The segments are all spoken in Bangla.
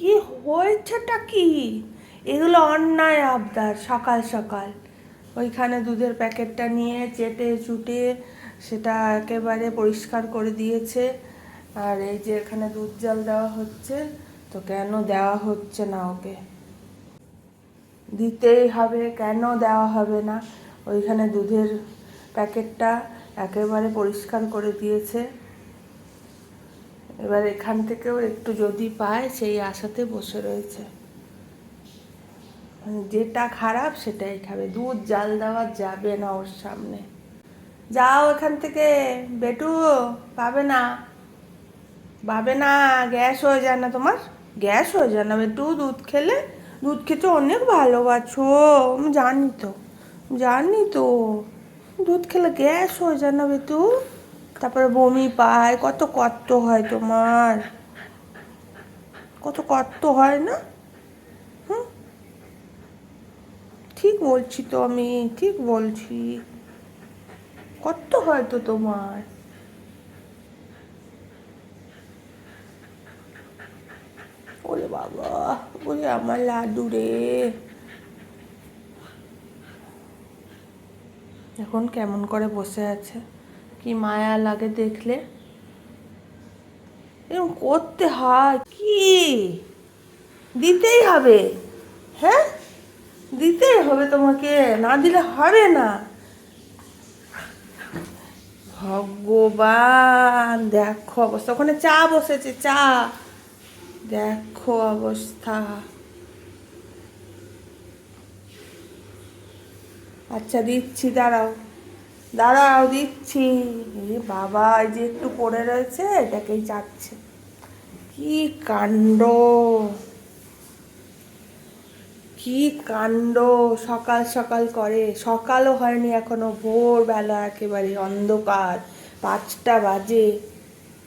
কি হয়েছেটা কি? এগুলো অন্যায় আবদার সকাল সকাল। ওইখানে দুধের প্যাকেটটা নিয়ে চেটে চুটে সেটা একেবারে পরিষ্কার করে দিয়েছে। আর এই যে এখানে দুধ জল দেওয়া হচ্ছে, তো কেন দেওয়া হচ্ছে না ওকে? দিতেই হবে, কেন দেওয়া হবে না? ওইখানে দুধের প্যাকেটটা একেবারে পরিষ্কার করে দিয়েছে। এবার এখান থেকেও একটু যদি পায়, সেই আশাতে বসে রয়েছে। মানে যেটা খারাপ সেটাই খাবে। দুধ জাল দেওয়া যাবে না ওর সামনে। যাও এখান থেকে। বেটু, পাবে না। পাবে না। গ্যাস হয়ে যায় না তোমার? গ্যাস হয়ে যায় না। বেটু, দুধ খেলে? দুধ খেতে অনেক ভালোবাসো। আমি জানি তো। জানি তো। দুধ খেলে গ্যাস হয়ে যায় না বেটু? তারপরে বমি পায়, কত কষ্ট হয় তোমার। কত কষ্ট হয় না? হুম? ঠিক বলছি তো আমি, ঠিক বলছি। কত হয় তো তোমার। ওরে বাবা, ওরে আমার লাডু রে। এখন কেমন করে বসে আছে? কি মায়া লাগে দেখলে? এরকম করতে হয়। কি? দিতেই হবে। হ্যাঁ? দিতেই হবে তোমাকে। না দিলে হবে না। ভগবান, দেখো অবস্থা। ওখানে চা বসেছে, চা। দেখো অবস্থা। আচ্ছা দিচ্ছি, দাঁড়াও। দাঁড়াও দিচ্ছি। এ বাবা, এই যে একটু পড়ে রয়েছে, এটাকেই চাচ্ছে কি কাণ্ড? কি কাণ্ড? সকাল সকাল করে। সকালও হয়নি এখনও, ভোরবেলা একেবারে অন্ধকার, পাঁচটা বাজে।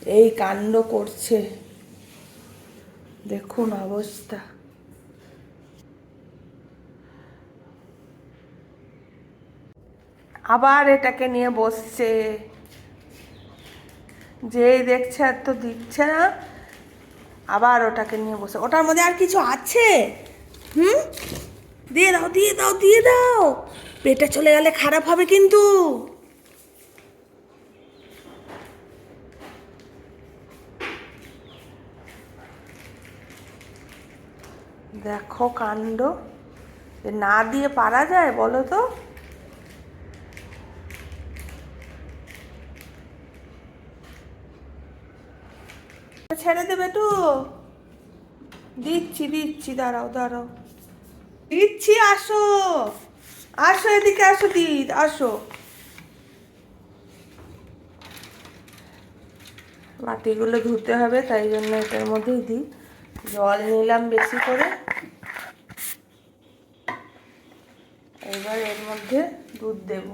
এই কাণ্ড করছে। দেখুন অবস্থা। আবার এটাকে নিয়ে বসছে। যেই দেখছে আর তো দিচ্ছে না, আবার ওটাকে নিয়ে বসে ওটার মধ্যে আর কিছু আছে? হুম? দিয়ে দাও দিয়ে দাও দিয়ে দাও। পেটে চলে গেলে খারাপ হবে কিন্তু। দেখো কাণ্ড। না দিয়ে পারা যায় বলো তো? ছেড়ে দেবে তো। দিচ্ছি দিচ্ছি, দাঁড়াও দাঁড়াও। দিচ্ছি, আসো। আসো এদিকে, আসো দিদ, আসো। বাটিগুলো ধুতে হবে, তাই জন্য এটার মধ্যেই দিই। জল নিলাম বেশি করে। এবার এর মধ্যে দুধ দেবো।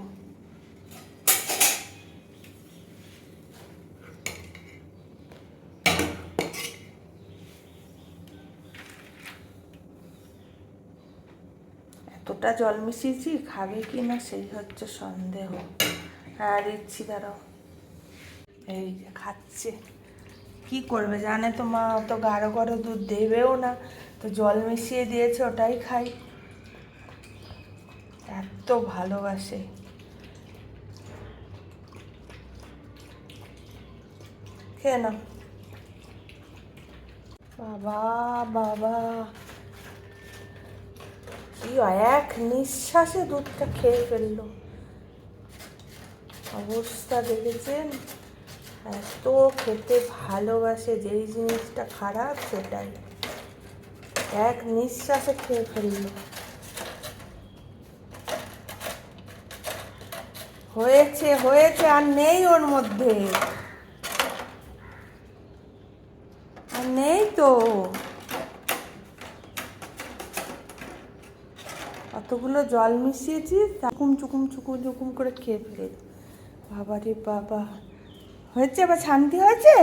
এতটা জল মিশিয়েছি, খাবে কি না সেই হচ্ছে সন্দেহ। হ্যাঁ দিচ্ছি, দাঁড়াও। এই যে খাচ্ছে। কি করবে জানে তো মা অত গাঢ় গাঢ় দুধ দেবেও না। তো জল মিশিয়ে দিয়েছে, ওটাই খাই। এত ভালোবাসে। খেয়ে নাও। বাবা বাবা। কি এক নিঃশ্বাসে দুধটা খেয়ে ফেলল। অবস্থা দেখেছেন? এত খেতে ভালোবাসে, যেই জিনিসটা খারাপ সেটাই। এক নিঃশ্বাসে খেয়ে ফেলল। হয়েছে হয়েছে, আর নেই ওর মধ্যে। আর নেই তো। অতগুলো জল মিশিয়েছি, চুকুম চুকুম চুকুম চুকুম করে খেয়ে ফেলেছি। বাবা রে বাবা। হয়েছে? এবার শান্তি হয়েছে?